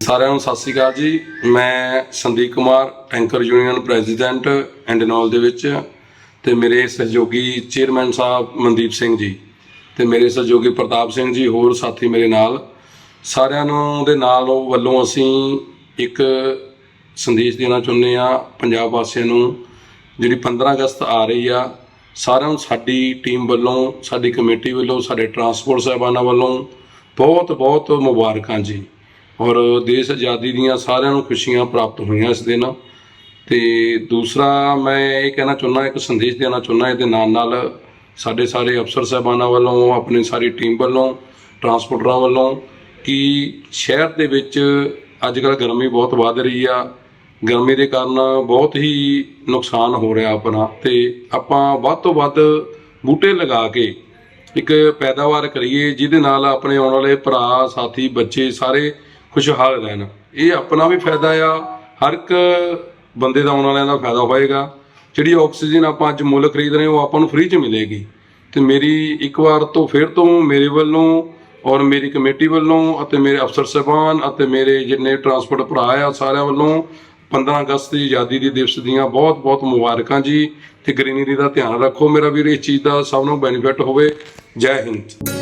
ਸਾਰਿਆਂ ਨੂੰ ਸਤਿ ਸ੍ਰੀ ਅਕਾਲ ਜੀ। ਮੈਂ Sandeep Kumar tanker union president ਐਂਡਨੋਲ ਦੇ ਵਿੱਚ। ਤੇ ਮੇਰੇ ਸਹਿਯੋਗੀ ਚੇਅਰਮੈਨ ਸਾਹਿਬ ਮਨਦੀਪ ਸਿੰਘ ਜੀ। ਤੇ ਮੇਰੇ ਸਹਿਯੋਗੀ ਪ੍ਰਤਾਪ ਸਿੰਘ ਜੀ, ਹੋਰ ਸਾਥੀ ਮੇਰੇ ਨਾਲ। ਸਾਰਿਆਂ ਨੂੰ ਦੇ ਨਾਲ ਵੱਲੋਂ ਅਸੀਂ ਇੱਕ ਸੰਦੇਸ਼ ਦੇਣਾ ਚਾਹੁੰਦੇ ਆ ਪੰਜਾਬ ਵਾਸੀਆਂ ਨੂੰ। ਜਿਹੜੀ 15 ਅਗਸਤ ਆ ਰਹੀ ਆ, ਸਾਰਿਆਂ ਨੂੰ ਸਾਡੀ ਟੀਮ ਵੱਲੋਂ, ਸਾਡੀ ਕਮੇਟੀ ਵੱਲੋਂ, ਸਾਡੇ ਟਰਾਂਸਪੋਰਟ ਸਾਹਿਬਾਨਾਂ ਵੱਲੋਂ ਬਹੁਤ ਬਹੁਤ ਮੁਬਾਰਕਾਂ ਜੀ। ਔਰ ਦੇਸ਼ ਆਜ਼ਾਦੀ ਦੀਆਂ ਸਾਰਿਆਂ ਨੂੰ ਖੁਸ਼ੀਆਂ ਪ੍ਰਾਪਤ ਹੋਈਆਂ ਇਸ ਦਿਨ। ਤੇ ਦੂਸਰਾ ਮੈਂ ਇਹ ਕਹਿਣਾ ਚਾਹੁੰਦਾ, ਇੱਕ ਸੰਦੇਸ਼ ਦੇਣਾ ਚਾਹੁੰਦਾ, ਇਹਦੇ ਨਾਲ ਨਾਲ ਸਾਡੇ ਸਾਰੇ ਅਫਸਰ ਸਾਹਿਬਾਨਾਂ ਵੱਲੋਂ, ਆਪਣੀ ਸਾਰੀ ਟੀਮ ਵੱਲੋਂ ਟਰਾਂਸਪੋਰਟਰਾਂ ਵੱਲੋਂ ਕਿ ਸ਼ਹਿਰ ਦੇ ਵਿੱਚ ਅੱਜ ਕੱਲ੍ਹ ਗਰਮੀ ਬਹੁਤ ਵੱਧ ਰਹੀ ਆ। ਗਰਮੀ ਦੇ ਕਾਰਨ ਬਹੁਤ ਹੀ ਨੁਕਸਾਨ ਹੋ ਰਿਹਾ ਆਪਣਾ ਤੇ ਆਪਾਂ ਵੱਧ ਤੋਂ ਵੱਧ ਬੂਟੇ ਲਗਾ ਕੇ ਇੱਕ ਪੈਦਾਵਾਰ ਕਰੀਏ, ਜਿਹਦੇ ਨਾਲ ਆਪਣੇ ਆਉਣ ਵਾਲੇ ਭਰਾ, ਸਾਥੀ, ਬੱਚੇ ਸਾਰੇ ਖੁਸ਼ਹਾਲ ਰਹਿਣ। ਇਹ ਆਪਣਾ ਵੀ ਫਾਇਦਾ ਆ, ਹਰ ਇੱਕ ਬੰਦੇ ਦਾ ਆਉਣ ਵਾਲਿਆਂ ਦਾ ਫਾਇਦਾ ਹੋਏਗਾ। ਜਿਹੜੀ ਆਕਸੀਜਨ ਆਪਾਂ ਅੱਜ ਮੁੱਲ ਖਰੀਦ ਰਹੇ ਉਹ ਆਪਾਂ ਨੂੰ ਫ੍ਰੀ ਚ ਮਿਲੇਗੀ। ਤੇ ਮੇਰੀ ਇੱਕ ਵਾਰ ਤੋਂ ਫਿਰ ਤੋਂ ਮੇਰੇ ਵੱਲੋਂ ਔਰ ਮੇਰੀ ਕਮੇਟੀ ਵੱਲੋਂ ਅਤੇ ਮੇਰੇ ਅਫਸਰ ਸਾਹਿਬਾਨ ਅਤੇ ਮੇਰੇ ਜਿੰਨੇ ਟਰਾਂਸਪੋਰਟ ਭਰਾ ਆ, ਸਾਰਿਆਂ ਵੱਲੋਂ 15 ਅਗਸਤ ਦੀ ਆਜ਼ਾਦੀ ਦੇ ਦਿਵਸ ਦੀਆਂ ਬਹੁਤ ਬਹੁਤ ਮੁਬਾਰਕਾਂ ਜੀ ਤੇ ਗ੍ਰੀਨਰੀ ਦਾ ਧਿਆਨ ਰੱਖੋ। ਮੇਰਾ ਵੀਰ, ਇਸ ਚੀਜ਼ ਦਾ ਸਭ ਨੂੰ ਬੈਨੀਫਿਟ ਹੋਵੇ। ਜੈ ਹਿੰਦ।